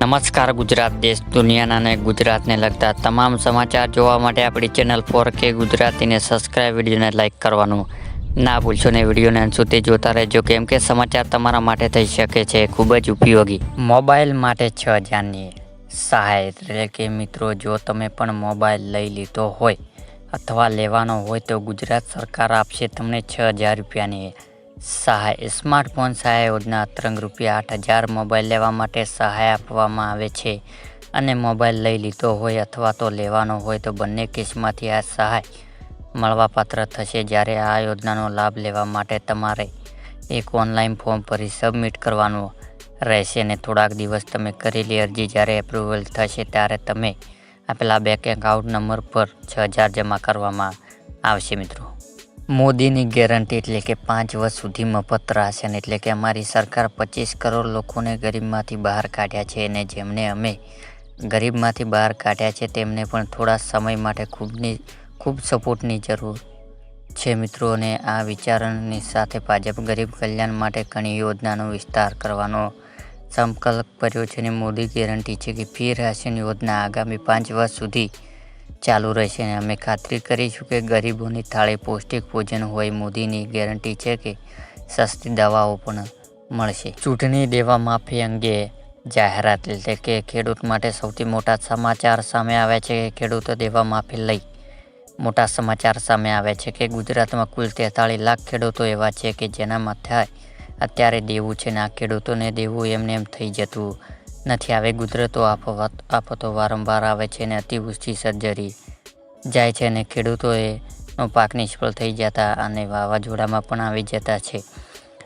નમસ્કાર, ગુજરાત દેશ દુનિયાના અને ગુજરાતને લગતા તમામ સમાચાર જોવા માટે આપણી ચેનલ ફોર કે ગુજરાતીને સબસ્ક્રાઇબ વિડીયોને લાઇક કરવાનું ના ભૂલશો ને. વિડીયોને અંત સુધી જોતા રહેજો, કેમ કે સમાચાર તમારા માટે થઈ શકે છે, ખૂબ જ ઉપયોગી. મોબાઈલ માટે છ હજારની સહાય એટલે કે મિત્રો, જો તમે પણ મોબાઈલ લઈ લીધો હોય અથવા લેવાનો હોય તો ગુજરાત સરકાર આપશે તમને છ હજાર રૂપિયાની સહાય. સ્માર્ટફોન સહાય યોજના અતરંગ રૂપિયા આઠ હજાર મોબાઈલ લેવા માટે સહાય આપવામાં આવે છે. અને મોબાઈલ લઈ લીધો હોય અથવા તો લેવાનો હોય તો બંને કેસમાંથી આ સહાય મળવાપાત્ર થશે. જ્યારે આ યોજનાનો લાભ લેવા માટે તમારે એક ઓનલાઈન ફોર્મ ભરી સબમિટ કરવાનું રહેશે અને થોડાક દિવસ તમે કરેલી અરજી જ્યારે એપ્રુવલ થશે ત્યારે તમે આપેલા બેંક એકાઉન્ટ નંબર પર છ હજાર જમા કરવામાં આવશે મિત્રો. મોદીની ગેરંટી એટલે કે પાંચ વર્ષ સુધી મફત રાશન એટલે કે અમારી સરકાર પચીસ કરોડ લોકોને ગરીબમાંથી બહાર કાઢ્યા છે અને જેમને અમે ગરીબમાંથી બહાર કાઢ્યા છે તેમને પણ થોડા સમય માટે ખૂબની, ખૂબ સપોર્ટની જરૂર છે મિત્રો. અને આ વિચારણની સાથે ભાજપ ગરીબ કલ્યાણ માટે ઘણી યોજનાનો વિસ્તાર કરવાનો સંકલ્પ કર્યો છે અને મોદી ગેરંટી છે કે ફી રાશન યોજના આગામી પાંચ વર્ષ સુધી ચાલુ રહેશે અને અમે ખાતરી કરીશું કે ગરીબોની થાળે પૌષ્ટિક ભોજન હોય, મોદીની ગેરંટી છે કે સસ્તી દવાઓ પણ મળશે. ચૂંટણી દેવા માફી અંગે જાહેરાત એટલે કે ખેડૂત માટે સૌથી મોટા સમાચાર સામે આવ્યા છે કે ખેડૂતો દેવા માફી લઈ. મોટા સમાચાર સામે આવ્યા છે કે ગુજરાતમાં કુલ તેતાળીસ લાખ ખેડૂતો એવા છે કે જેના માથે અત્યારે દેવું છે ને આ ખેડૂતોને દેવું એમને એમ થઈ જતું નથી આવે કુદરતો આફત આફતો વારંવાર આવે છે અને અતિવૃષ્ટિ સર્જરી. જાય છે અને ખેડૂતોએ પાક નિષ્ફળ થઈ જતા અને વાવાઝોડામાં પણ આવી જતા છે.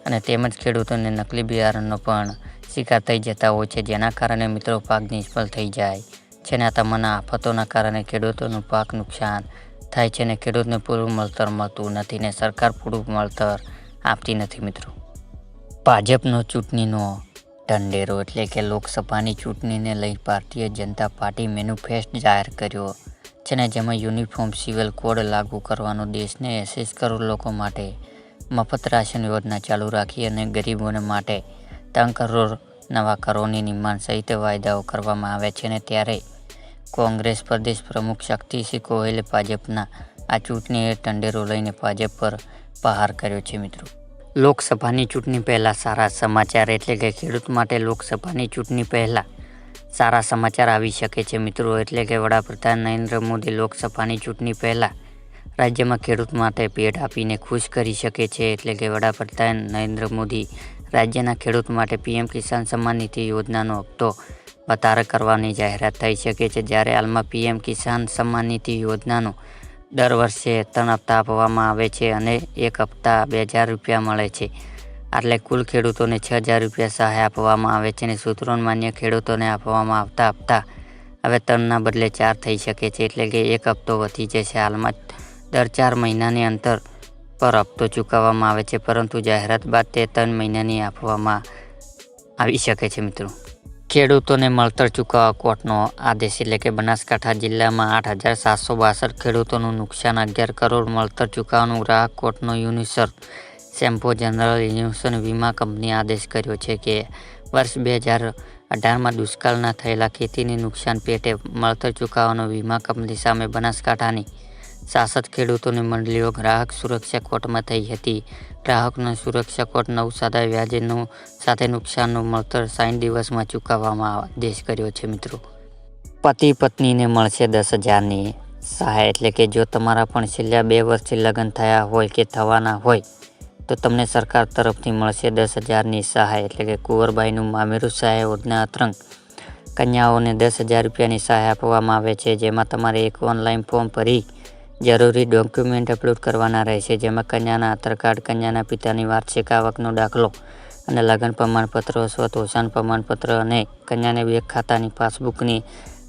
અને તેમજ ખેડૂતોને નકલી બિયારણનો પણ શિકાર થઈ જતા હોય છે, જેના કારણે મિત્રો પાક નિષ્ફળ થઈ જાય છે અને આ તમામ આફતોના કારણે ખેડૂતોનું પાક નુકસાન થાય છે અને ખેડૂતને પૂરું મળતર મળતું નથી ને સરકાર પૂરું મળતર આપતી નથી મિત્રો. ભાજપનો ચૂંટણીનો ઢંઢેરો એટલે કે લોકસભાની ચૂંટણીને લઈ ભારતીય જનતા પાર્ટી મેન્યુફેસ્ટ જાહેર કર્યો છે ને જેમાં યુનિફોર્મ સિવિલ કોડ લાગુ કરવાનો દેશને એસેસ કરોડ લોકો માટે, મફત રાશન યોજના ચાલુ રાખી અને ગરીબોને માટે ત્રણ કરોડ નવા કરોડની નિર્માણ સહિત વાયદાઓ કરવામાં આવ્યા છે ને ત્યારે કોંગ્રેસ પ્રદેશ પ્રમુખ શક્તિસિંહ ગોહિલે ભાજપના આ ચૂંટણીએ ઢંઢેરો લઈને ભાજપ પર પ્રહાર કર્યો છે મિત્રો. લોકસભાની ચૂંટણી પહેલાં સારા સમાચાર એટલે કે ખેડૂત માટે લોકસભાની ચૂંટણી પહેલાં સારા સમાચાર આવી શકે છે મિત્રો. એટલે કે વડાપ્રધાન નરેન્દ્ર મોદી લોકસભાની ચૂંટણી પહેલાં રાજ્યમાં ખેડૂત માટે ભેટ આપીને ખુશ કરી શકે છે. એટલે કે વડાપ્રધાન નરેન્દ્ર મોદી રાજ્યના ખેડૂત માટે પીએમ કિસાન સન્માન નિધિ યોજનાનો હપ્તો વધારે કરવાની જાહેરાત થઈ શકે છે. જ્યારે હાલમાં પીએમ કિસાન સન્માન નિધિ યોજનાનો દર વર્ષે ત્રણ હપ્તા આપવામાં આવે છે અને એક હપ્તા બે હજાર રૂપિયા મળે છે. એટલે કુલ ખેડૂતોને છ હજાર રૂપિયા સહાય આપવામાં આવે છે અને સૂત્રોને માન્ય ખેડૂતોને આપવામાં આવતા હપ્તા હવે ત્રણના બદલે ચાર થઈ શકે છે એટલે કે એક હપ્તો વધી જશે. હાલમાં દર ચાર મહિનાની અંતર પર હપ્તો ચૂકવવામાં આવે છે, પરંતુ જાહેરાત બાદ તે ત્રણ મહિનાની આપવામાં આવી શકે છે મિત્રો. ખેડૂતોને મળતર ચૂકવવા કોર્ટનો આદેશ એટલે કે બનાસકાંઠા જિલ્લામાં આઠ હજાર સાતસો બાસઠ ખેડૂતોનું નુકસાન અગિયાર કરોડ મળતર ચૂકવવાનું ગ્રાહક કોર્ટનો યુનિસર સેમ્પો જનરલ ઇન્સ્યોરન્સ વીમા કંપની આદેશ કર્યો છે કે વર્ષ બે હજાર અઢારમાં દુષ્કાળના થયેલા ખેતીને નુકસાન પેટે મળતર ચૂકવવાનો વીમા કંપની સામે બનાસકાંઠાની સાસઠ ખેડૂતોની મંડળીઓ ગ્રાહક સુરક્ષા કોર્ટમાં થઈ હતી. ગ્રાહકનો સુરક્ષા કોર્ટ નવ સાદા વ્યાજનું સાથે નુકસાનનું મળતર સાઠ દિવસમાં ચૂકવવામાં આદેશ કર્યો છે મિત્રો. પતિ પત્નીને મળશે દસ હજારની સહાય એટલે કે જો તમારા પણ છેલ્લા બે વર્ષથી લગ્ન થયા હોય કે થવાના હોય, તો તમને સરકાર તરફથી મળશે દસ હજારની સહાય એટલે કે કુંવરબાઈનું મામેરું સહાય યોજના અતરંગ. કન્યાઓને દસ હજાર રૂપિયાની સહાય આપવામાં આવે છે, જેમાં તમારે એક ઓનલાઈન ફોર્મ ભરી જરૂરી ડોક્યુમેન્ટ અપલોડ કરવાના રહેશે, જેમાં કન્યાના આધાર કાર્ડ, કન્યાના પિતાની વાર્ષિક આવકનો દાખલો અને લગ્ન પ્રમાણપત્ર સ્વતોષણ પ્રમાણપત્ર અને કન્યાને બેંક ખાતાની પાસબુકની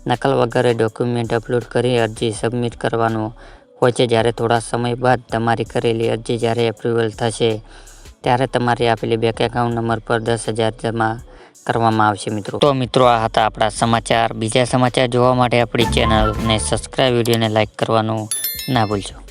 નકલ વગેરે ડોક્યુમેન્ટ અપલોડ કરી અરજી સબમિટ કરવાનું હોય છે. જ્યારે થોડા સમય બાદ તમારી કરેલી અરજી જ્યારે એપ્રુવલ થશે, ત્યારે તમારી આપેલી બેંક એકાઉન્ટ નંબર પર દસ હજાર જમા કરવામાં આવશે, મિત્રો. તો મિત્રો, આ હતા આપણા સમાચાર. બીજા સમાચાર જોવા માટે આપણી ચેનલને સબસ્ક્રાઈબ વિડીયોને લાઇક કરવાનું ના ભૂલશો.